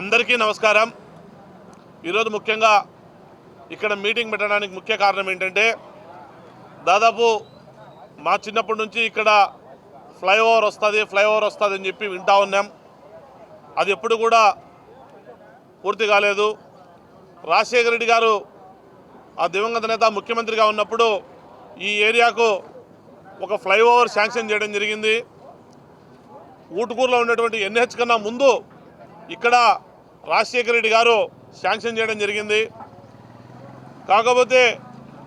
అందరికీ నమస్కారం. ఈరోజు ముఖ్యంగా ఇక్కడ మీటింగ్ పెట్టడానికి ముఖ్య కారణం ఏంటంటే దాదాపు మా చిన్నప్పటి నుంచి ఇక్కడ ఫ్లైఓవర్ వస్తుంది ఫ్లైఓవర్ వస్తుంది అని చెప్పి వింటా ఉన్నాం. అది ఎప్పుడు కూడా పూర్తి కాలేదు. రాజశేఖర రెడ్డి గారు ఆ దివంగత నేత ముఖ్యమంత్రిగా ఉన్నప్పుడు ఈ ఏరియాకు ఒక ఫ్లైఓవర్ శాంక్షన్ చేయడం జరిగింది. ఊటుకూరులో ఉన్నటువంటి ఎన్హెచ్ కన్నా ముందు ఇక్కడ రాజశేఖర రెడ్డి గారు శాంక్షన్ చేయడం జరిగింది. కాకపోతే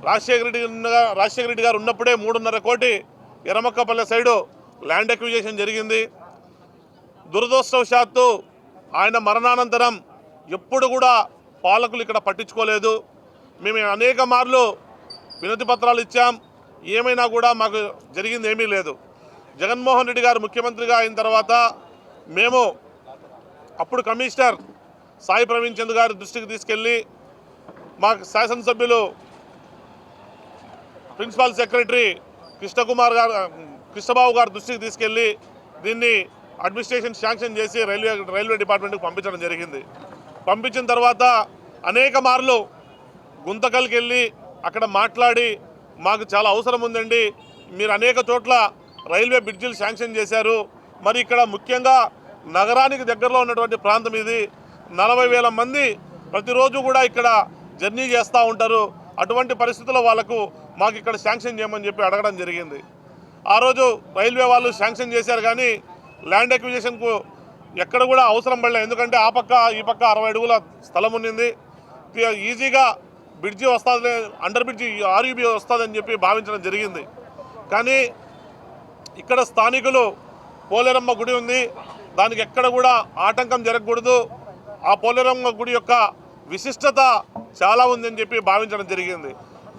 రాజశేఖర రెడ్డి ఉన్న- రాజశేఖర రెడ్డి గారు ఉన్నప్పుడే మూడున్నర కోటి ఎరమక్కపల్లె సైడు ల్యాండ్ అక్విజేషన్ జరిగింది. దురదృష్టవశాత్తు ఆయన మరణానంతరం ఎప్పుడు కూడా పాలకులు ఇక్కడ పట్టించుకోలేదు. మేము అనేక మార్లు వినతి పత్రాలు ఇచ్చాం. ఏమైనా కూడా మాకు జరిగింది ఏమీ లేదు. జగన్మోహన్ రెడ్డి గారు ముఖ్యమంత్రిగా అయిన తర్వాత మేము అప్పుడు కమిషనర్ సాయి ప్రవీణ్ చంద్ గారి దృష్టికి తీసుకెళ్ళి మా శాసనసభ్యులు ప్రిన్సిపల్ సెక్రటరీ కృష్ణకుమార్ గారు కృష్ణబాబు గారి దృష్టికి తీసుకెళ్ళి దీన్ని అడ్మినిస్ట్రేషన్ శాంక్షన్ చేసి రైల్వే రైల్వే డిపార్ట్మెంట్కి పంపించడం జరిగింది. పంపించిన తర్వాత అనేక మార్లు గుంతకల్కి వెళ్ళి అక్కడ మాట్లాడి మాకు చాలా అవసరం ఉందండి. మీరు అనేక చోట్ల రైల్వే బ్రిడ్జిలు శాంక్షన్ చేశారు. మరి ఇక్కడ ముఖ్యంగా నగరానికి దగ్గరలో ఉన్నటువంటి ప్రాంతం ఇది. నలభై వేల మంది ప్రతిరోజు కూడా ఇక్కడ జర్నీ చేస్తూ ఉంటారు. అటువంటి పరిస్థితుల్లో వాళ్ళకు మాకు ఇక్కడ శాంక్షన్ చేయమని చెప్పి అడగడం జరిగింది. ఆ రోజు రైల్వే వాళ్ళు శాంక్షన్ చేశారు కానీ ల్యాండ్ అక్విజిషన్కు ఎక్కడ కూడా అవసరం పడలేదు. ఎందుకంటే ఆ పక్క ఈ పక్క అరవై అడుగుల స్థలం ఉన్నింది. ఈజీగా బ్రిడ్జి వస్తుంది అండర్ బ్రిడ్జి ఆర్యూబీ వస్తుందని చెప్పి భావించడం జరిగింది. కానీ ఇక్కడ స్థానికులు పోలేరమ్మ గుడి ఉంది. దానికి ఎక్కడ కూడా ఆటంకం జరగకూడదు. ఆ పోలేరమ్మ గుడి యొక్క విశిష్టత చాలా ఉందని చెప్పి భావించడం జరిగింది.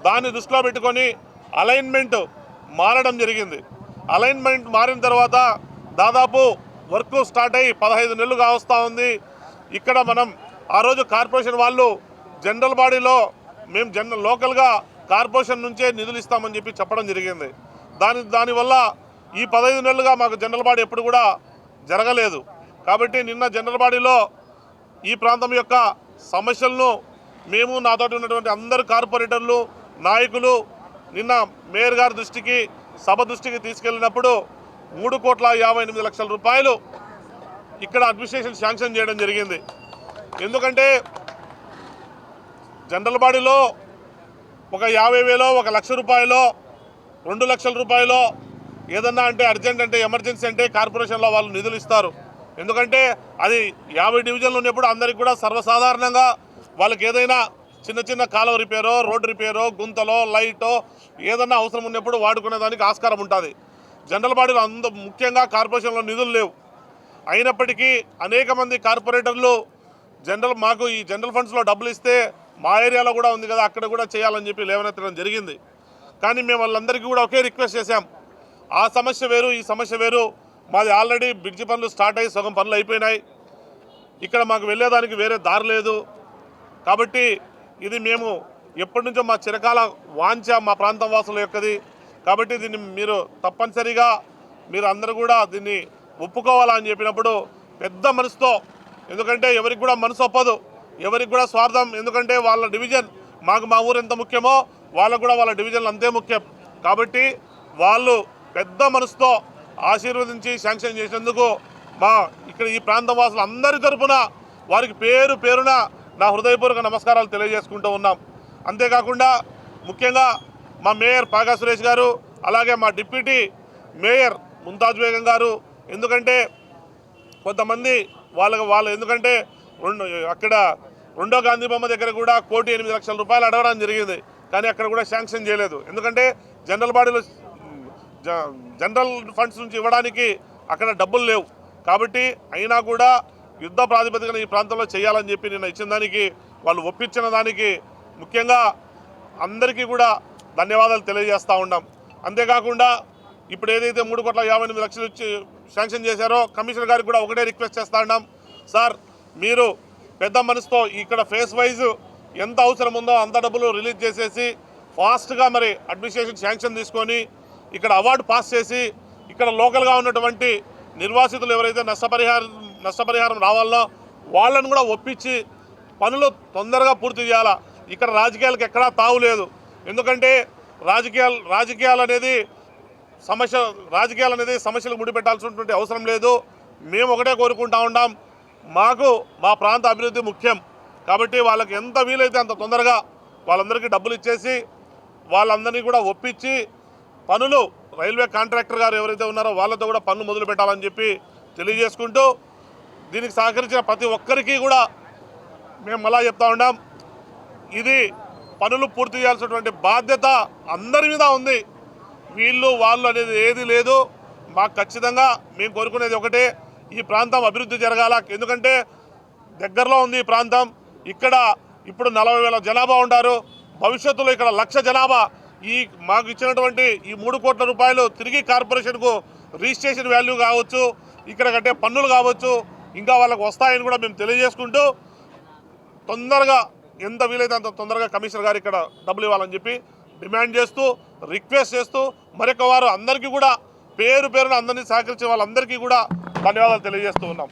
దాన్ని దృష్టిలో పెట్టుకొని అలైన్మెంట్ మారడం జరిగింది. అలైన్మెంట్ మారిన తర్వాత దాదాపు వర్క్ స్టార్ట్ అయ్యి పదహైదు నెలలు కావస్తూ ఉంది. ఇక్కడ మనం ఆ రోజు కార్పొరేషన్ వాళ్ళు జనరల్ బాడీలో మేము జనరల్ లోకల్గా కార్పొరేషన్ నుంచే నిధులు ఇస్తామని చెప్పి చెప్పడం జరిగింది. దాని దానివల్ల ఈ పదహైదు నెలలుగా మాకు జనరల్ బాడీ ఎప్పుడు కూడా జరగలేదు. కాబట్టి నిన్న జనరల్ బాడీలో ఈ ప్రాంతం యొక్క సమస్యలను మేము నాతోటి ఉన్నటువంటి అందరు కార్పొరేటర్లు నాయకులు నిన్న మేయర్ గారి దృష్టికి సభ దృష్టికి తీసుకెళ్ళినప్పుడు మూడు కోట్ల యాభై ఎనిమిది లక్షల రూపాయలు ఇక్కడ అడ్మినిస్ట్రేషన్ శాంక్షన్ చేయడం జరిగింది. ఎందుకంటే జనరల్ బాడీలో ఒక యాభై వేలో ఒక లక్ష రూపాయలో రెండు లక్షల రూపాయలు ఏదన్నా అంటే అర్జెంట్ అంటే ఎమర్జెన్సీ అంటే కార్పొరేషన్లో వాళ్ళు నిధులు ఇస్తారు. ఎందుకంటే అది యాభై డివిజన్లు ఉన్నప్పుడు అందరికి కూడా సర్వసాధారణంగా వాళ్ళకి ఏదైనా చిన్న చిన్న కాలువ రిపేరో రోడ్డు రిపేరో గుంతలో లైటో ఏదన్నా అవసరం ఉన్నప్పుడు వాడుకునే దానికి ఆస్కారం ఉంటుంది. జనరల్ బాడీలో అంద ముఖ్యంగా కార్పొరేషన్లో నిధులు లేవు. అయినప్పటికీ అనేక మంది కార్పొరేటర్లు జనరల్ మాకు ఈ జనరల్ ఫండ్స్లో డబ్బులు ఇస్తే మా ఏరియాలో కూడా ఉంది కదా అక్కడ కూడా చేయాలని చెప్పి లేవనెత్తడం జరిగింది. కానీ మేము వాళ్ళందరికీ కూడా ఒకే రిక్వెస్ట్ చేశాం. ఆ సమస్య వేరు ఈ సమస్య వేరు. మాది ఆల్రెడీ బ్రిడ్జి పనులు స్టార్ట్ అయ్యి సగం పనులు అయిపోయినాయి. ఇక్కడ మాకు వెళ్ళేదానికి వేరే దారి లేదు. కాబట్టి ఇది మేము ఎప్పటి నుంచో మా చిరకాల వాంఛ మా ప్రాంతం వాసుల యొక్కది. కాబట్టి దీన్ని మీరు తప్పనిసరిగా మీరు అందరూ కూడా దీన్ని ఒప్పుకోవాలని చెప్పినప్పుడు పెద్ద మనసుతో ఎందుకంటే ఎవరికి కూడా మనసు ఒప్పదు ఎవరికి కూడా స్వార్థం ఎందుకంటే వాళ్ళ డివిజన్ మాకు మా ఊరు ఎంత ముఖ్యమో వాళ్ళకు కూడా వాళ్ళ డివిజన్లు అంతే ముఖ్యం. కాబట్టి వాళ్ళు పెద్ద మనసుతో ఆశీర్వదించి శాంక్షన్ చేసినందుకు మా ఇక్కడ ఈ ప్రాంతం వాసులు అందరి తరపున వారికి పేరు పేరున నా హృదయపూర్వక నమస్కారాలు తెలియజేసుకుంటూ ఉన్నాం. అంతేకాకుండా ముఖ్యంగా మా మేయర్ పాగా సురేష్ గారు అలాగే మా డిప్యూటీ మేయర్ ముంతాజ్ బేగం గారు. ఎందుకంటే కొంతమంది వాళ్ళకి వాళ్ళు ఎందుకంటే రెండు అక్కడ రెండో గాంధీ బొమ్మ దగ్గర కూడా కోటి ఎనిమిది లక్షల రూపాయలు అడగడం జరిగింది. కానీ అక్కడ కూడా శాంక్షన్ చేయలేదు. ఎందుకంటే జనరల్ బాడీలో జనరల్ ఫండ్స్ నుంచి ఇవ్వడానికి అక్కడ డబ్బులు లేవు. కాబట్టి అయినా కూడా యుద్ధ ప్రాతిపదికన ఈ ప్రాంతంలో చేయాలని చెప్పి నిన్న ఇచ్చిన దానికి వాళ్ళు ఒప్పించిన దానికి ముఖ్యంగా అందరికీ కూడా ధన్యవాదాలు తెలియజేస్తూ ఉన్నాం. అంతేకాకుండా ఇప్పుడు ఏదైతే మూడు కోట్ల యాభై ఎనిమిది లక్షలు ఇచ్చి శాంక్షన్ చేశారో కమిషనర్ గారికి కూడా ఒకటే రిక్వెస్ట్ చేస్తా ఉన్నాం. సార్ మీరు పెద్ద మనసుతో ఇక్కడ ఫేస్ వైజ్ ఎంత అవసరం ఉందో అంత డబ్బులు రిలీజ్ చేసేసి ఫాస్ట్గా మరి అడ్మినిస్ట్రేషన్ శాంక్షన్ తీసుకొని ఇక్కడ అవార్డు పాస్ చేసి ఇక్కడ లోకల్గా ఉన్నటువంటి నిర్వాసితులు ఎవరైతే నష్టపరిహారం నష్టపరిహారం రావాలో వాళ్ళను కూడా ఒప్పించి పనులు తొందరగా పూర్తి చేయాలా? ఇక్కడ రాజకీయాలకు ఎక్కడా తావు లేదు. ఎందుకంటే రాజకీయాలు రాజకీయాలు అనేది సమస్య రాజకీయాలు అనేది సమస్యలకు ముడిపెట్టాల్సినటువంటి అవసరం లేదు. మేము ఒకటే కోరుకుంటా ఉన్నాం మాకు మా ప్రాంత అభివృద్ధి ముఖ్యం. కాబట్టి వాళ్ళకి ఎంత వీలైతే అంత తొందరగా వాళ్ళందరికీ డబ్బులు ఇచ్చేసి వాళ్ళందరినీ కూడా ఒప్పించి పనులు రైల్వే కాంట్రాక్టర్ గారు ఎవరైతే ఉన్నారో వాళ్ళతో కూడా పనులు మొదలు పెట్టాలని చెప్పి తెలియజేసుకుంటూ దీనికి సహకరించిన ప్రతి ఒక్కరికి కూడా మేము మళ్ళా చెప్తా ఉన్నాం. ఇది పనులు పూర్తి చేయాల్సినటువంటి బాధ్యత అందరి మీద ఉంది. వీళ్ళు వాళ్ళు అనేది ఏది లేదు. మాకు ఖచ్చితంగా మేము కోరుకునేది ఒకటే ఈ ప్రాంతం అభివృద్ధి జరగాల. ఎందుకంటే దగ్గరలో ఉంది ఈ ప్రాంతం. ఇక్కడ ఇప్పుడు నలభై వేల జనాభా ఉంటారు. భవిష్యత్తులో ఇక్కడ లక్ష జనాభా. ఈ మాకు ఇచ్చినటువంటి ఈ మూడు కోట్ల రూపాయలు తిరిగి కార్పొరేషన్కు రిజిస్ట్రేషన్ వాల్యూ కావచ్చు ఇక్కడ కట్టే పన్నులు కావచ్చు ఇంకా వాళ్ళకు వస్తాయని కూడా మేము తెలియజేసుకుంటూ తొందరగా ఎంత వీలైతే అంత తొందరగా కమిషనర్ గారు ఇక్కడ డబ్బులు ఇవ్వాలని చెప్పి డిమాండ్ చేస్తూ రిక్వెస్ట్ చేస్తూ మరొక వారు అందరికీ కూడా పేరు పేరున అందరినీ సహకరించే వాళ్ళందరికీ కూడా ధన్యవాదాలు తెలియజేస్తూ ఉన్నాం.